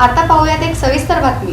आता पाहूयात एक सविस्तर बातमी.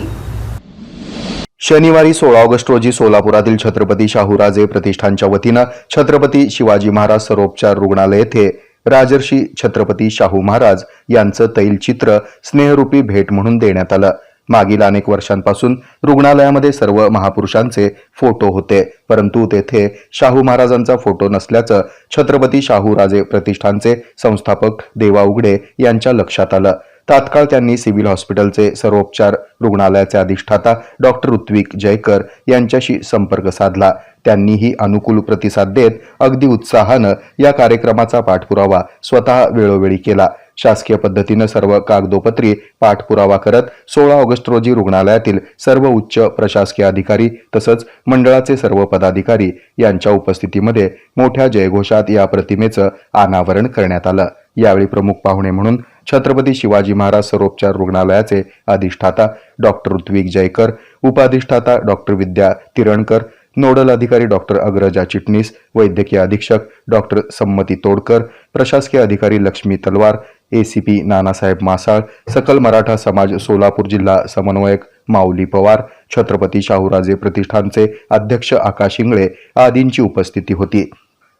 शनिवारी सोळा ऑगस्ट रोजी सोलापुरातील छत्रपती शाहूराजे प्रतिष्ठानच्या वतीनं छत्रपती शिवाजी महाराज सरोपचार रुग्णालय येथे राजर्षी छत्रपती शाहू महाराज यांचं तैलचित्र स्नेहरूपी भेट म्हणून देण्यात आलं. मागील अनेक वर्षांपासून रुग्णालयामध्ये सर्व महापुरुषांचे फोटो होते परंतु तेथे शाहू महाराजांचा फोटो नसल्याचं छत्रपती शाहूराजे प्रतिष्ठानचे संस्थापक देवा उघडे यांच्या लक्षात आलं. तात्काळ त्यांनी सिव्हिल हॉस्पिटलचे सर्वोपचार रुग्णालयाचे अधिष्ठाता डॉक्टर ऋत्विक जयकर यांच्याशी संपर्क साधला. त्यांनीही अनुकूल प्रतिसाद देत अगदी उत्साहानं या कार्यक्रमाचा पाठपुरावा स्वतः वेळोवेळी केला. शासकीय पद्धतीनं सर्व कागदोपत्री पाठपुरावा करत सोळा ऑगस्ट रोजी रुग्णालयातील सर्व उच्च प्रशासकीय अधिकारी तसंच मंडळाचे सर्व पदाधिकारी यांच्या उपस्थितीमध्ये मोठ्या जयघोषात या प्रतिमेचं अनावरण करण्यात आलं. यावेळी प्रमुख पाहुणे म्हणून छत्रपती शिवाजी महाराज सरोपचार रुग्णालयाचे अधिष्ठाता डॉक्टर ऋत्विक जयकर उपाधिष्ठाता डॉक्टर विद्या तिरणकर नोडल अधिकारी डॉक्टर अग्रजा चिटणीस वैद्यकीय अधीक्षक डॉक्टर संमती तोडकर प्रशासकीय अधिकारी लक्ष्मी तलवार एसीपी नानासाहेब मासाळ सकल मराठा समाज सोलापूर जिल्हा समन्वयक माऊली पवार छत्रपती शाहूराजे प्रतिष्ठानचे अध्यक्ष आकाश इंगळे आदींची उपस्थिती होती.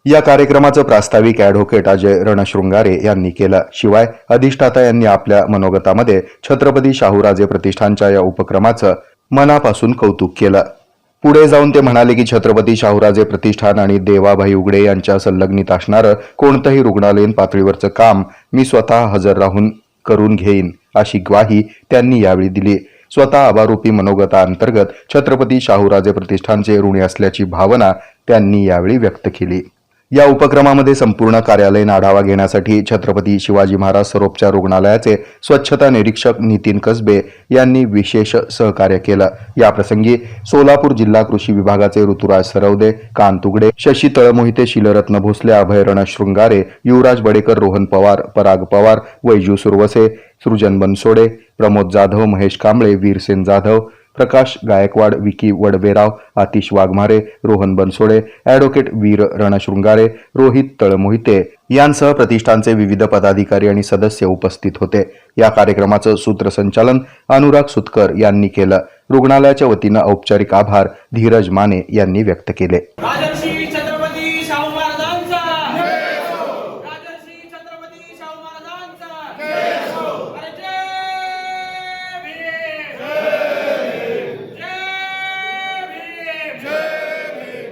या कार्यक्रमाचं प्रास्ताविक ॲडव्होकेट अजय रणशृंगारे यांनी केलं. शिवाय अधिष्ठाता यांनी आपल्या मनोगतामध्ये छत्रपती शाहूराजे प्रतिष्ठानच्या या उपक्रमाचं मनापासून कौतुक केलं. पुढे जाऊन ते म्हणाले की छत्रपती शाहूराजे प्रतिष्ठान आणि देवाभाई उगडे यांच्या संलग्नित असणारं कोणतंही रुग्णालयीन पातळीवरचं काम मी स्वतः हजर राहून करून घेईन अशी ग्वाही त्यांनी यावेळी दिली. स्वतः आबारूपी मनोगताअंतर्गत छत्रपती शाहूराजे प्रतिष्ठानचे ऋणी असल्याची भावना त्यांनी यावेळी व्यक्त केली. या उपक्रमामध्ये संपूर्ण कार्यालयीन आढावा घेण्यासाठी छत्रपती शिवाजी महाराज सरोपच्या रुग्णालयाचे स्वच्छता निरीक्षक नितीन कसबे यांनी विशेष सहकार्य केलं. याप्रसंगी सोलापूर जिल्हा कृषी विभागाचे ऋतुराज सरवदे कांतुगडे शशी तळमोहिते शिलरत्न भोसले अभयरण शृंगारे युवराज बडेकर रोहन पवार पराग पवार वैजू सुरवसे सृजन बनसोडे प्रमोद जाधव महेश कांबळे वीरसेन जाधव प्रकाश गायकवाड विकी वडवेराव आतिश वाघमारे रोहन बनसोडे ॲडव्होकेट वीर रणशृंगारे रोहित तळमोहिते यांसह प्रतिष्ठानचे विविध पदाधिकारी आणि सदस्य उपस्थित होते. या कार्यक्रमाचं सूत्रसंचालन अनुराग सुतकर यांनी केलं. रुग्णालयाच्या वतीनं औपचारिक आभार धीरज माने यांनी व्यक्त केले राजर्षी छत्रपती शाहू महाराजांचा राजर्षी छत्रपती शाहू महाराजांचा अरे जय भीम जय भीम